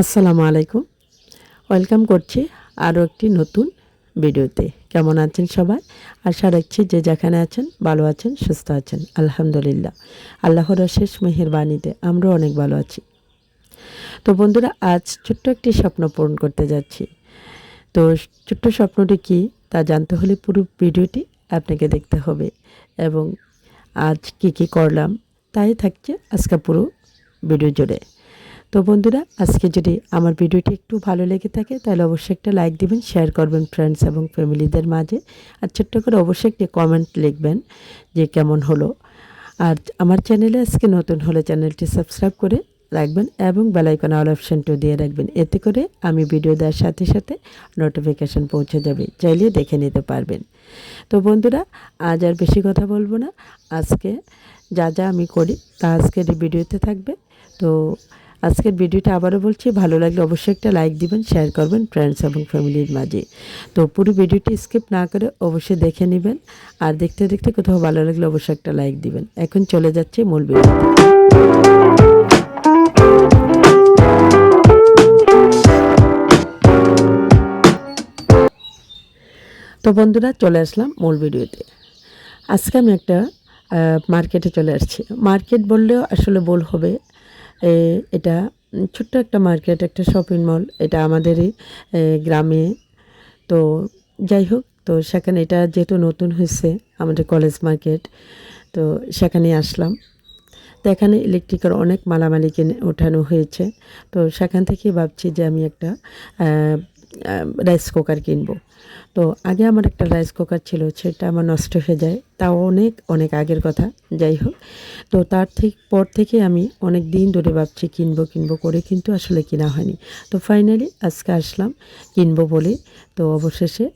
আসসালামু আলাইকুম। ওয়েলকাম করছি আরও একটি নতুন ভিডিওতে। কেমন আছেন সবাই? আশা রাখছি যে যেখানে আছেন, ভালো আছেন, সুস্থ আছেন। আলহামদুলিল্লাহ। আল্লাহর অশেষ মেহেরবানিতে আমরাও অনেক ভালো আছি। তো বন্ধুরা, আজ ছোট্ট একটি স্বপ্ন পূরণ করতে যাচ্ছি। তো ছোট্ট স্বপ্নটি কী তা জানতে হলে পুরো ভিডিওটি আপনাকে দেখতে হবে এবং আজ কি কি করলাম তাই থাকছে আজকে পুরো ভিডিও জুড়ে। তো বন্ধুরা, আজকে যদি আমার ভিডিওটি একটু ভালো লেগে থাকে, তাহলে অবশ্যই একটা লাইক দিবেন, শেয়ার করবেন ফ্রেন্ডস এবং ফ্যামিলিদের মাঝে। আর ছোট্ট করে অবশ্যই একটি কমেন্ট লিখবেন যে কেমন হলো। আর আমার চ্যানেলে আজকে নতুন হলে চ্যানেলটি সাবস্ক্রাইব করে রাখবেন এবং বেলাইকন অল অপশানটিও দিয়ে রাখবেন। এতে করে আমি ভিডিও দেওয়ার সাথে সাথে নোটিফিকেশান পৌঁছে যাবে চাইলে দেখে নিতে পারবেন। তো বন্ধুরা, আজ আর বেশি কথা বলব না। আজকে যা যা আমি করি তা আজকের ভিডিওতে থাকবে। তো আজকের ভিডিওটা আবারও বলছি, ভালো লাগলে অবশ্যই একটা লাইক দিবেন, শেয়ার করবেন ফ্রেন্ডস এবং ফ্যামিলির মাঝে। তো পুরো ভিডিওটি স্কিপ না করে অবশ্যই দেখে নেবেন, আর দেখতে দেখতে কোথাও ভালো লাগলে অবশ্যই একটা লাইক দিবেন। এখন চলে যাচ্ছে মূল ভিডিওতে। তো বন্ধুরা, চলে আসলাম মূল ভিডিওতে। আজকে আমি একটা মার্কেটে চলে আসছি। মার্কেট বললেও আসলে বল হবে। এটা ছোট্ট একটা মার্কেট, একটা শপিং মল এটা আমাদেরই গ্রামে। তো যাই হোক, তো সেখানে এটা যেহেতু নতুন হয়েছে আমাদের কলেজ মার্কেট তো সেখানে আসলাম। তো এখানে ইলেকট্রিকের অনেক মালামালি কিনে ওঠানো হয়েছে। তো সেখান থেকেই ভাবছি যে আমি একটা রাইস কুকার কিনবো। তো আগে আমার একটা রাইস কুকার ছিল, সেটা আমার নষ্ট হয়ে যায়। তাও অনেক অনেক আগের কথা, যাই হোক। তো তার ঠিক পর থেকে আমি অনেক দিন ধরে ভাবছি কিনবো কিনবো করে, কিন্তু আসলে কিনা হয়নি। তো ফাইনালি আজকে আসলাম, কিনবো বলে। তো অবশেষে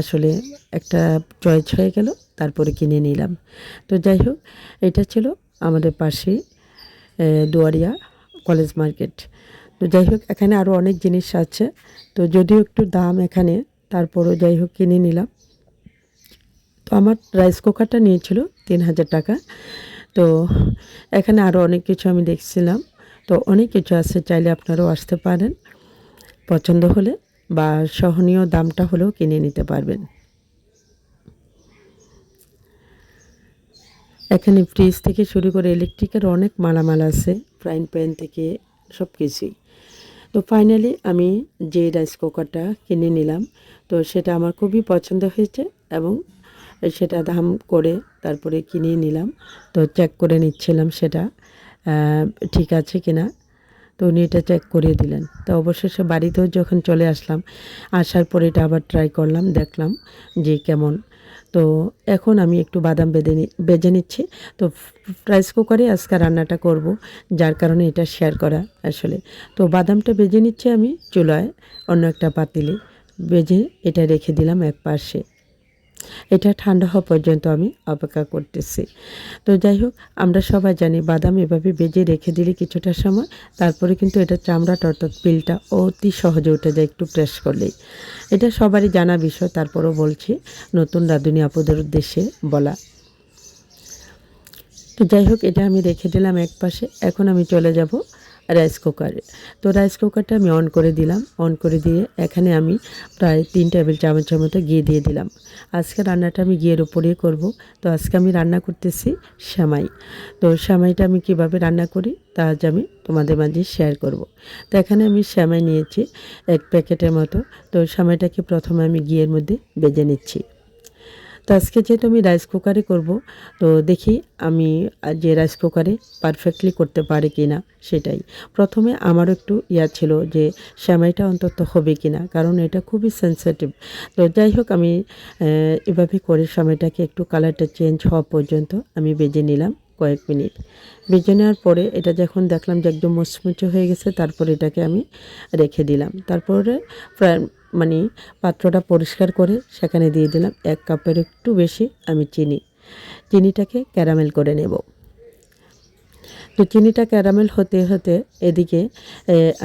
আসলে একটা চয়েস হয়ে গেল, তারপরে কিনে নিলাম। তো যাই হোক, এটা ছিল আমাদের পাশে দুয়ারিয়া কলেজ মার্কেট তো যাই হোক, এখানে আরও অনেক জিনিস আছে। তো যদিও একটু দাম এখানে, তারপরও যাই হোক কিনে নিলাম। তো আমার রাইস কুকারটা নিয়েছিল তিন হাজার টাকা। তো এখানে আরও অনেক কিছু আমি দেখছিলাম। তো অনেক কিছু আছে, চাইলে আপনারাও আসতে পারেন। পছন্দ হলে বা সহনীয় দামটা হলেও কিনে নিতে পারবেন। এখানে ফ্রিজ থেকে শুরু করে ইলেকট্রিকের অনেক মালামাল আছে ফ্রাইং প্যান থেকে সব কিছুই তো ফাইনালি আমি যে রাইস কুকারটা কিনে নিলাম, তো সেটা আমার খুবই পছন্দ হয়েছে এবং সেটা দাম করে তারপরে কিনে নিলাম। তো চেক করে নিচ্ছিলাম সেটা ঠিক আছে কিনা। তো উনি এটা চেক করে দিলেন। তো অবশেষে বাড়িতেও যখন চলে আসলাম, আসার পরে এটা আবার ট্রাই করলাম, দেখলাম যে কেমন। তো এখন আমি একটু বাদাম বেঁধে বেজে নিচ্ছি। তো রাইস কুকারে আজকে রান্নাটা করব, যার কারণে এটা শেয়ার করা আসলে। তো বাদামটা বেজে নিচ্ছি আমি চুলায় অন্য একটা পাতিলে। বেজে এটা রেখে দিলাম এক পাশে। এটা ঠান্ডা হওয়া পর্যন্ত আমি অপেক্ষা করতেছি। তো যাই হোক, আমরা সবাই জানি বাদাম এভাবে বেজে রেখে দিলে কিছুটা সময়, তারপরে কিন্তু এটা চামড়াটা অর্থাৎ পিলটা অতি সহজে উঠে যায় একটু প্রেস করলেই। এটা সবারই জানা বিষয়, তারপরও বলছি, নতুন রাঁধুনি আপুদের উদ্দেশ্যে বলা। তো যাই হোক, এটা আমি রেখে দিলাম এক পাশে এখন আমি চলে যাব রাইস কুকারে তো রাইস কুকারটা আমি অন করে দিলাম। অন করে দিয়ে এখানে আমি প্রায় তিন টেবিল চামচের মতো ঘি দিয়ে দিলাম। আজকে রান্নাটা আমি ঘিয়ের উপরেই করব। তো আজকে আমি রান্না করতেছি সেমাই। তো সেমাইটা আমি কীভাবে রান্না করি তা আজ আমি তোমাদের মাঝে শেয়ার করব। তো এখানে আমি সেমাই নিয়েছি এক প্যাকেটের মতো। তো সেমাইটাকে প্রথমে আমি ঘিয়ের মধ্যে বেজে নিচ্ছি। তো আজকে যেহেতু আমি রাইস কুকারে করব, তো দেখি আমি যে রাইস কুকারে পারফেক্টলি করতে পারি কি না সেটাই। প্রথমে আমারও একটু ইয়া ছিল যে সেমাইটা অন্তত হবে কি না কারণ এটা খুবই সেন্সিটিভ তো যাই হোক আমি এভাবে করে সময়টাকে একটু কালারটা চেঞ্জ হওয়া পর্যন্ত আমি বেজে নিলাম। কয়েক মিনিট। বেজে নেওয়ার পরে এটা যখন দেখলাম যে একদম মুচমুচে হয়ে গেছে, তারপর এটাকে আমি রেখে দিলাম। তারপরে প্রায় মানে পাত্রটা পরিষ্কার করে সেখানে দিয়ে দিলাম এক কাপের একটু বেশি আমি চিনি। চিনিটাকে ক্যারামেল করে নেব। তো চিনিটা ক্যারামেল হতে হতে এদিকে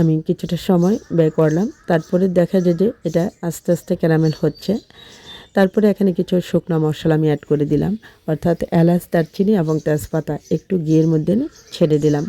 আমি কিছুটা সময় ব্যয় করলাম। তারপরে দেখা যায় যে এটা আস্তে আস্তে ক্যারামেল হচ্ছে। তারপরে এখানে কিছু শুকনো মশলা আমি অ্যাড করে দিলাম। অর্থাৎ এলাচ, দারচিনি এবং তেজপাতা একটু ঘিয়ের মধ্যে ছেড়ে দিলাম।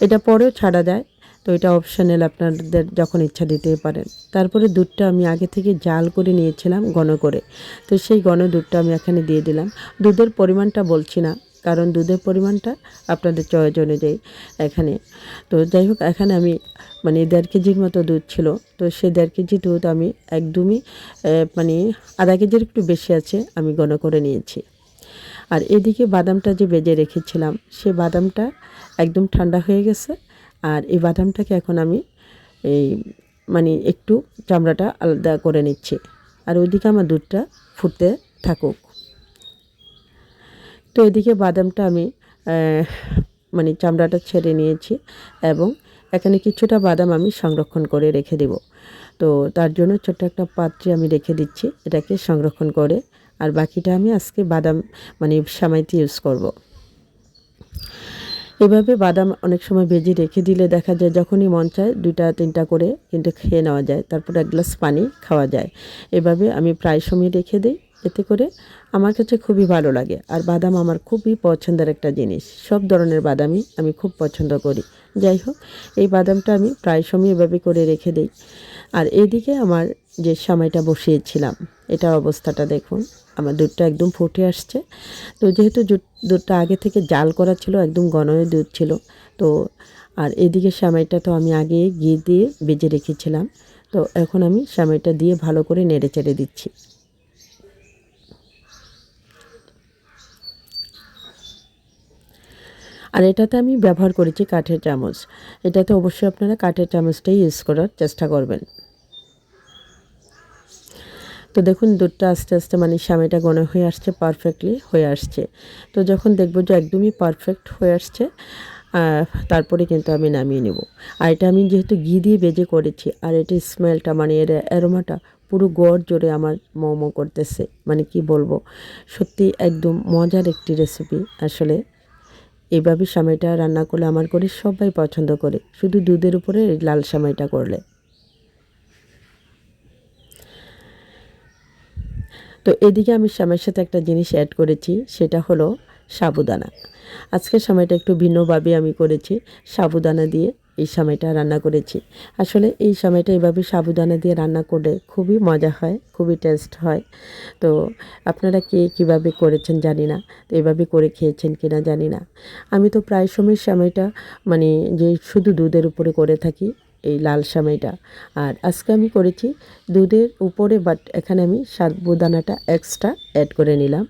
এটা পরেও ছাড়া যায়। তো এটা অপশানাল আপনাদের যখন ইচ্ছা দিতে পারেন। তারপরে দুধটা আমি আগে থেকে জাল করে নিয়েছিলাম ঘন করে। তো সেই ঘন দুধটা আমি এখানে দিয়ে দিলাম। দুধের পরিমাণটা বলছি না। কারণ দুধের পরিমাণটা আপনাদের চয়েস অনুযায়ী এখানে। তো যাই হোক, এখানে আমি মানে দেড় কেজির মতো দুধ ছিল। তো সে দেড় কেজি দুধ আমি একদমই মানে আধা কেজির একটু বেশি আছে আমি গণ করে নিয়েছি। আর এদিকে বাদামটা যে বেজে রেখেছিলাম, সে বাদামটা একদম ঠান্ডা হয়ে গেছে। আর এই বাদামটাকে এখন আমি এই মানে একটু চামড়াটা আলাদা করে নিচ্ছি। আর ওইদিকে আমার দুধটা ফুটতে থাকুক। তো এদিকে বাদামটা আমি মানে চামড়াটা ছেড়ে নিয়েছি এবং এখানে কিছুটা বাদাম আমি সংরক্ষণ করে রেখে দেব। তো তার জন্য ছোট্ট একটা পাত্রে আমি রেখে দিচ্ছি এটাকে সংরক্ষণ করে। আর বাকিটা আমি আজকে বাদাম মানে সামাইতে ইউজ করব। এভাবে বাদাম অনেক সময় ভেজে রেখে দিলে দেখা যায় যখনই মন চায় দুইটা, তিনটা করে কিন্তু খেয়ে নেওয়া যায়। তারপর এক গ্লাস পানি খাওয়া যায়। এভাবে আমি প্রায় সময় রেখে দিই। এতে করে আমার কাছে খুবই ভালো লাগে। আর বাদাম আমার খুবই পছন্দের একটা জিনিস। সব ধরনের বাদামই আমি খুব পছন্দ করি। যাই হোক, এই বাদামটা আমি প্রায় সময় এভাবে করে রেখে দিই। আর এদিকে আমার যে সময়টা বসিয়েছিলাম, এটা অবস্থাটা দেখুন, আমার দুধটা একদম ফুটে আসছে। তো যেহেতু দুধটা আগে থেকে জাল করা ছিল, একদম ঘনই দুধ ছিল, তো আর এদিকে সামাইটা তো আমি আগে ঘি দিয়ে বেজে রেখেছিলাম। তো এখন আমি সামাইটা দিয়ে ভালো করে নেড়ে চেড়ে দিচ্ছি। আর এটাতে আমি ব্যবহার করেছি কাঠের চামচ। এটাতে অবশ্যই আপনারা কাঠের চামচটাই ইউজ করার চেষ্টা করবেন। তো দেখুন, দুধটা আস্তে আস্তে মানে স্বামীটা ঘন হয়ে আসছে পারফেক্টলি হয়ে আসছে। তো যখন দেখব যে একদমই পারফেক্ট হয়ে আসছে তারপরে কিন্তু আমি নামিয়ে নেব। আর এটা আমি যেহেতু ঘি দিয়ে বেজে করেছি, আর এটা স্মেলটা মানে এর অ্যারোমাটা পুরো গড় জোরে আমার মোমো করতেছে। মানে কি বলব, সত্যি একদম মজার একটি রেসিপি আসলে। এভাবে সামাইটা রান্না করলে, আমার করে সবাই পছন্দ করে। শুধু দুধের উপরে লাল সামাইটা করলে। তো এদিকে আমি সামাইয়ের সাথে একটা জিনিস অ্যাড করেছি, সেটা হলো সাবুদানা। আজকে সময়টা একটু ভিন্নভাবে আমি করেছি, সাবুদানা দিয়ে। এই সময়টা রান্না করেছি। আসলে এই সময়টা এভাবে সাবুদানা দিয়ে রান্না করলে খুবই মজা হয়, খুবই টেস্ট হয়। তো আপনারা কে কীভাবে করেছেন জানি না, তো এভাবে করে খেয়েছেন কি না জানি না। আমি তো প্রায় সময় সময়টা মানে যে শুধু দুধের উপরে করে থাকি, এই লাল সামাইটা আর আজকে আমি করেছি দুধের উপরে বাট এখানে আমি সাবুদানাটা এক্সট্রা অ্যাড করে নিলাম।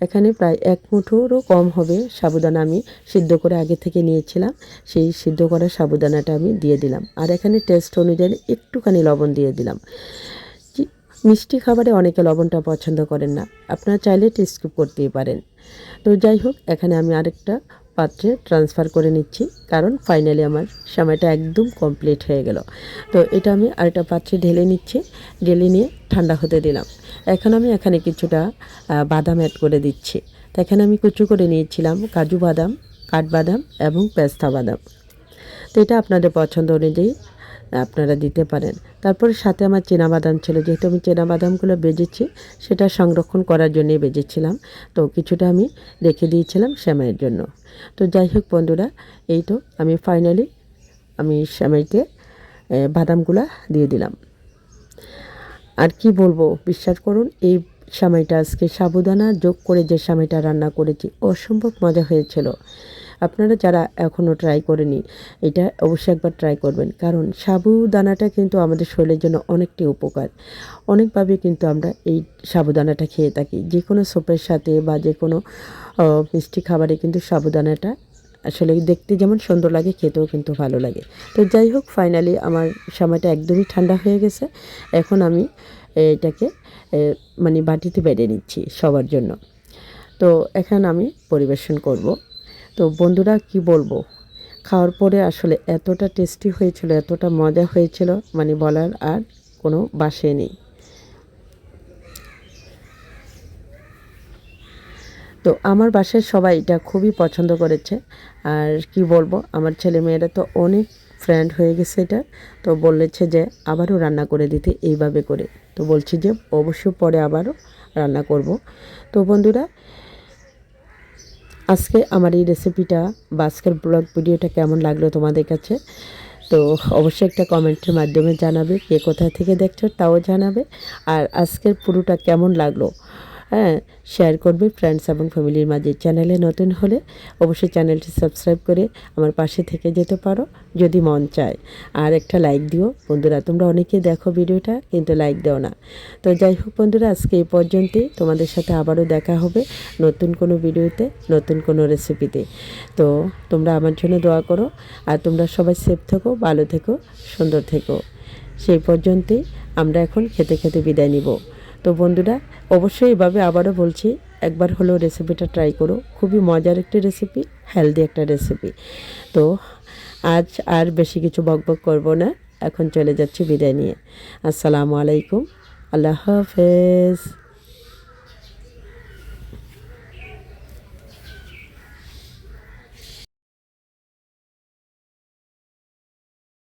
এখানে প্রায় এক মুঠোরও কম হবে সাবুদানা আমি সিদ্ধ করে আগে থেকে নিয়েছিলাম। সেই সিদ্ধ করা সাবুদানাটা আমি দিয়ে দিলাম। আর এখানে টেস্ট অনুযায়ী একটুখানি লবণ দিয়ে দিলাম। মিষ্টি খাবারে অনেকে লবণটা পছন্দ করেন না। আপনারা চাইলে স্কিপ করতেই পারেন। তো যাই হোক, এখানে আমি আরেকটা পাত্রে ট্রান্সফার করে নিচ্ছি, কারণ ফাইনালি আমার সময়টা একদম কমপ্লিট হয়ে গেল। তো এটা আমি আরেকটা পাত্রে ঢেলে নিচ্ছি, ঢেলে নিয়ে ঠান্ডা হতে দিলাম। এখন আমি এখানে কিছুটা বাদাম অ্যাড করে দিচ্ছি। তো এখানে আমি কুচু করে নিয়েছিলাম কাজু বাদাম, কাঠবাদাম এবং পেস্তা বাদাম। তো এটা আপনাদের পছন্দ অনুযায়ী আপনারা দিতে পারেন। তারপরে সাথে আমার বাদাম ছিল। যেহেতু আমি বাদামগুলো বেজেছি, সেটা সংরক্ষণ করার জন্যই বেজেছিলাম। তো কিছুটা আমি রেখে দিয়েছিলাম শ্যামাইয়ের জন্য। তো যাই হোক বন্ধুরা, এই তো আমি ফাইনালি আমি শ্যামাইকে বাদামগুলা দিয়ে দিলাম। আর কি বলব, বিশ্বাস করুন, এই সামাইটা আজকে সাবুদানা যোগ করে যে সামাইটা রান্না করেছি, অসম্ভব মজা হয়েছিল। আপনারা যারা এখনও ট্রাই করেনি, এটা অবশ্যই একবার ট্রাই করবেন। কারণ সাবুদানাটা কিন্তু আমাদের শরীরের জন্য অনেকটি উপকার। অনেকভাবে কিন্তু আমরা এই সাবুদানাটা খেয়ে থাকি। যে কোনো সোপের সাথে বা যে কোনো মিষ্টি খাবারে কিন্তু সাবুদানাটা আসলে দেখতে যেমন সুন্দর লাগে, খেতেও কিন্তু ভালো লাগে। তো যাই হোক ফাইনালি আমার সময়টা একদমই ঠান্ডা হয়ে গেছে। এখন আমি এটাকে মানে বাটিতে বেড়ে নিচ্ছি সবার জন্য। তো এখন আমি পরিবেশন করব। তো বন্ধুরা কি বলব? খাওয়ার পরে আসলে এতটা টেস্টি হয়েছিল, এতটা মজা হয়েছিল মানে বলার আর কোনো বাসে নেই। তো আমার বাসায় সবাই এটা খুবই পছন্দ করেছে। আর কি বলব, আমার ছেলে মেয়েরা তো অনেক ফ্রেন্ড হয়ে গেছে এটা। তো বলেছে যে, আবারও রান্না করে দিতে এইভাবে করে। তো বলছি যে অবশ্যই পরে আবারও রান্না করব। তো বন্ধুরা আজকে আমার এই রেসিপিটা বা আজকের ব্লগ ভিডিওটা কেমন লাগল তোমাদের কাছে? তো অবশ্যই একটা কমেন্টের মাধ্যমে জানাবে, কে কোথা থেকে দেখছ তাও জানাবে। আর আজকের পুরোটা কেমন লাগল? হ্যাঁ শেয়ার করবে ফ্রেন্ডস এবং ফ্যামিলির মাঝে। চ্যানেলে নতুন হলে অবশ্যই চ্যানেলটি সাবস্ক্রাইব করে আমার পাশে থেকে যেতে পারো, যদি মন চায়। আর একটা লাইক দিও। বন্ধুরা, তোমরা অনেকেই দেখো ভিডিওটা, কিন্তু লাইক দাও না। তো যাই হোক বন্ধুরা, আজকে এই পর্যন্তই। তোমাদের সাথে আবারও দেখা হবে নতুন কোনো ভিডিওতে, নতুন কোনো রেসিপিতে তো তোমরা আমার জন্য দোয়া করো, আর তোমরা সবাই সেফ থেকো, ভালো থেকো, সুন্দর থেকো। সেই পর্যন্তই আমরা এখন খেতে খেতে বিদায় নিব। তো বন্ধুরা, অবশ্যই এভাবে আবারও বলছি, একবার হলেও রেসিপিটা ট্রাই করো। খুবই মজার একটি রেসিপি হেলদি একটা রেসিপি তো আজ আর বেশি কিছু বকবক করব না, এখন চলে যাচ্ছি বিদায় নিয়ে। আসসালামু আলাইকুম, আল্লাহ হাফেজ।